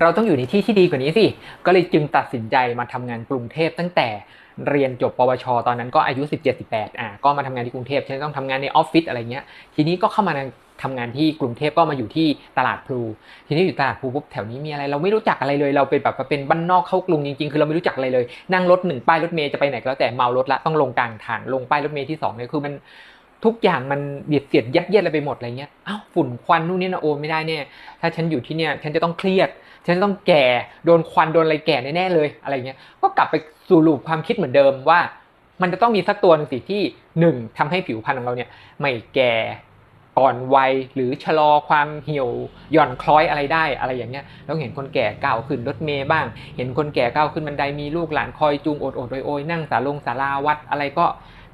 เราต้องอยู่ในที่ที่ดีกว่านี้สิ ก็เลยจึงตัดสินใจมาทำงานกรุงเทพตั้งแต่เรียนจบปวช ตอนนั้นก็อายุ 17 18อะก็มาทำงานที่กรุงเทพฉันต้องทำงานในออฟฟิศอะไรเงี้ย ทีนี้ก็เข้ามาทำงานที่กรุงเทพก็มาอยู่ที่ตลาดพลู ทีนี้อยู่ตลาดพลูปุ๊บแถวนี้มีอะไรเราไม่รู้จักอะไรเลย เราเป็นแบบเป็นบ้านนอกเข้ากรุงจริงๆ คือเราไม่รู้จักอะไรเลย นั่งรถหนึ่งป้ายรถเมย์จะไปไหนก็แล้วแต่เมารถละต้องลงกลางทางลงป้ายรถเมย์ที่สองเนี่ยคือมันทุกอย่างมันเบียดเสียดยัดเยียดอะไรไปหมดอะไรเงี้ยอ้าวฝุ่นควันนู่นนี่นะโอไม่ได้เนี่ยถ้าฉันอยู่ที่เนี่ยฉันจะต้องเครียด ฉันต้องแก่โดนควันโดนอะไรแก่แน่ๆเลยอะไรเงี้ยก็กลับไปสู่ลูปความคิดเหมือนเดิมว่า มันจะต้องมีสักตัวหนึ่งสิที่หนึ่งทำให้ผิวพรรณของเราเนี่ยไม่แก่ก่อนวัยหรือชะลอความเหี่ยวหย่อนคล้อยอะไรได้อะไรอย่างเงี้ยแล้วเห็นคนแก่ก้าวขึ้นรถเมย์บ้าง เห็นคนแก่ก้าวขึ้นบันไดมีลูกหลานคอยจูงโอดโอดโอยโอยนั่งสาลงสาราวัดอะไรก็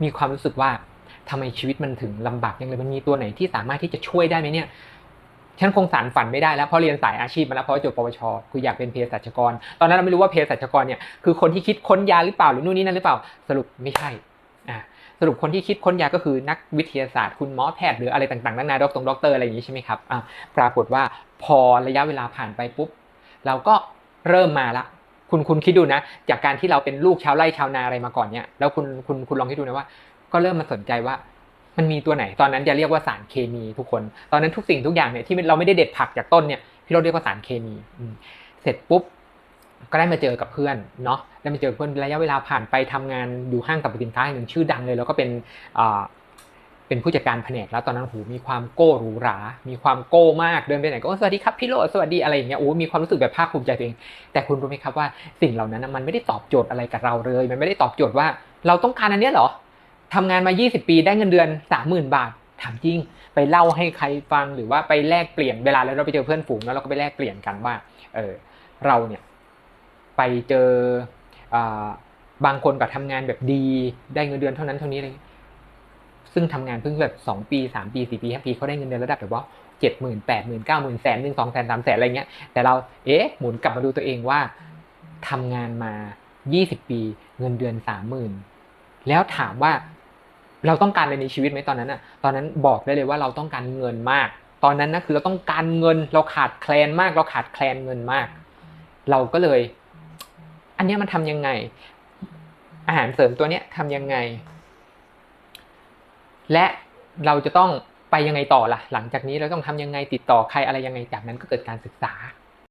มีความรู้สึกว่าทำไมชีวิตมันถึงลำบากยังเลยมันมีตัวไหนที่สามารถที่จะช่วยได้ไหมเนี่ย ฉันคงสารฝันไม่ได้แล้วเพราะเรียนสายอาชีพมาแล้วเพราะจบปวชคืออยากเป็นเภสัชกร ตอนนั้นเราไม่รู้ว่าเภสัชกรเนี่ยคือคนที่คิดค้นยาหรือเปล่าหรือนู่นนี่นั่นหรือเปล่า สรุปไม่ใช่อ่าสรุปคนที่คิดค้นยาก็คือนักวิทยาศาสตร์คุณหมอแพทย์หรืออะไรต่างๆนานาด็อกตรงด็อกเตอร์อะไรอย่างนี้ใช่ไหมครับอ่าปรากฏว่าพอระยะเวลาผ่านไปปุ๊บ เราก็เริ่มมาละคุณคุณคิดดูนะ จากการที่เราเป็นลูกชาวไร่ชาวนาอะไรมาก่อนเนี่ยแล้วคุณคุณคุณลองคิดดูนะว่า ก็เริ่มมาสนใจว่า มันมีตัวไหน ตอนนั้นจะเรียกว่าสารเคมีทุกคน ตอนนั้นทุกสิ่งทุกอย่างเนี่ยที่เราไม่ได้เด็ดผักจากต้นเนี่ยพี่เราเรียกว่าสารเคมีเสร็จปุ๊บก็ได้มาเจอกับเพื่อนเนาะได้มาเจอเพื่อนระยะเวลาผ่านไปทำงานอยู่ห้างสรรพสินค้าแห่งหนึ่งชื่อดังเลย แล้วก็เป็นเป็นผู้จัดการแผนกแล้วตอนนั้นหูมีความโก้หรูหรา มีความโก้มากเดินไปไหนก็สวัสดีครับพี่โรสวัสดีอะไรอย่างเงี้ยโอ้มีความรู้สึกแบบภาคภูมิใจตัวเอง แต่คุณรู้ไหมครับว่าสิ่งเหล่านั้นมันไม่ได้ตอบโจทย์อะไรกับเราเลย มันไม่ได้ตอบโจทย์ว่าเราต้องการอันนี้เหรอ ทำงานมา 20 ปีได้เงินเดือน 30,000 บาท ถามจริง ไปเล่าให้ใครฟังหรือว่าไปแลกเปลี่ยนเวลาแล้วเราไปเจอเพื่อนฝูงแล้วเราก็ไปแลกเปลี่ยนกันว่า เออเราเนี่ยไปเจอบางคนก็ทำงานแบบดีได้เงินเดือนเท่านั้นเท่านี้อะไรซึ่งทำงานเพิ่งแบบสองปีสามปีสี่ปีห้าปีเขาได้เงินเดือนระดับแบบว่าเจ็ดหมื่นแปดหมื่นเก้าหมื่นแสนหนึ่งสองแสนสามแสนอะไรเงี้ยแต่เราเอ๊ะหมุนกลับมาดูตัวเองว่าทำงานมา20ปีเงินเดือนสามหมื่นแล้วถามว่า เราต้องการอะไรในชีวิตไหมตอนนั้นอะตอนนั้นบอกได้เลยว่าเราต้องการเงินมาก ตอนนั้นนะคือเราต้องการเงิน เราขาดแคลนมาก เราขาดแคลนเงินมาก เราก็เลย อันนี้มันทำยังไง อาหารเสริมตัวเนี้ยทำยังไง และเราจะต้องไปยังไงต่อล่ะ หลังจากนี้เราต้องทำยังไงติดต่อใครอะไรยังไงจากนั้นก็เกิดการศึกษา